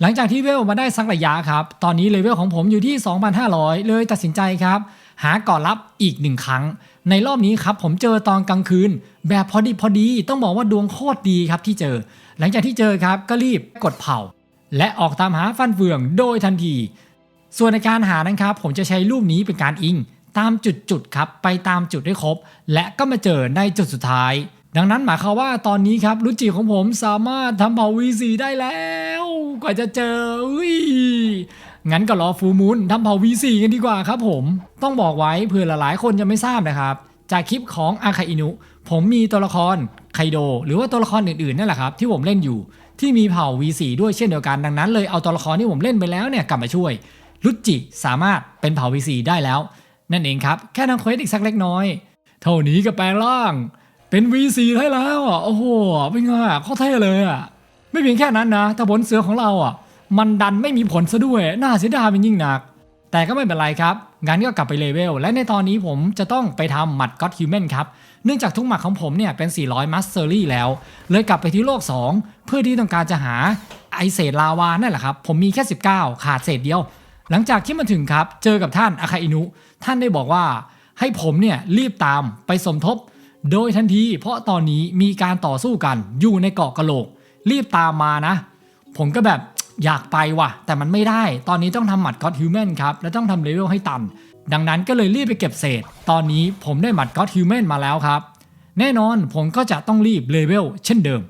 หลังจากที่เวลมาได้สักระยะครับ ตอนนี้เลเวลของผมอยู่ที่ 2,500 เลยตัดสินใจครับ หาก่อนลับอีกหนึ่งครั้ง ในรอบนี้ครับผมเจอตอนกลางคืน แบบพอดีพอดี ต้องบอกว่าดวงโคตรดีครับที่เจอ หลังจากที่เจอครับก็รีบกดเผา และออกตามหาฟันเฟืองโดยทันที ส่วนในการหานะครับผมจะใช้รูปนี้เป็นการอิง ตามจุดๆครับไปตามจุดให้ครบ และก็มาเจอในจุดสุดท้าย ดังนั้นหมายความว่าตอนนี้ครับรุจิของผมสามารถทำเผ่า V4 ได้แล้ว กว่าจะเจออุ้ยงั้นก็รอฟูมูลทำเผ่า V4 กันดีกว่าครับผม ต้องบอกไว้เผื่อหลายๆคนจะไม่ทราบนะครับ จากคลิปของอาคาอินุ ผมมีตัวละครไคโด หรือว่าตัวละครอื่นๆนั่นแหละครับ ที่ผมเล่นอยู่ที่มีเผ่า V4 ด้วยเช่นเดียวกันดังนั้นเลยเอาตัวละครที่ผมเล่นไปแล้วเนี่ยกลับมาช่วยรุจิสามารถเป็นเผ่า V4 ได้แล้ว นั่นเองครับ แค่ทำเควสอีกสักเล็กน้อย เท่านี้ก็แปลงร่าง เป็น V4 ได้แล้วอะโอ้โหเป็นไงอะเขาเท่เลยอะไม่เพียงแค่นั้นนะแต่ผลเสือของเราอะมันดันไม่มีผลซะด้วยน่าเสียดายเป็นยิ่งหนัก แต่ก็ไม่เป็นไรครับงั้นก็กลับไปเลเวล และในตอนนี้ผมจะต้องไปทำหมัดก็อดฮิวแมนครับ เนื่องจากทุกหมัดของผมเนี่ยเป็น 400 มัสเซอรี่แล้ว เลยกลับไปที่โลก 2 เพื่อที่ต้องการจะหาไอเศษลาวานั่นแหละครับ ผมมีแค่ 19 ขาดเศษเดียว หลังจากที่มาถึงครับ เจอกับท่านอาคาอินุ ท่านได้บอกว่าให้ผมเนี่ยรีบตามไปสมทบ โดยทันทีเพราะตอนนี้มีการต่อสู้กันอยู่ในเกาะกะโหลก รีบตามมานะ ผมก็แบบอยากไปว่ะ แต่มันไม่ได้ ตอนนี้ต้องทำหมัดก็อดฮิวแมนครับ และต้องทำเลเวลให้ตัน ดังนั้นก็เลยรีบไปเก็บเศษ ตอนนี้ผมได้หมัดก็อดฮิวแมนมาแล้วครับ แน่นอนผมก็จะต้องรีบเลเวลเช่นเดิม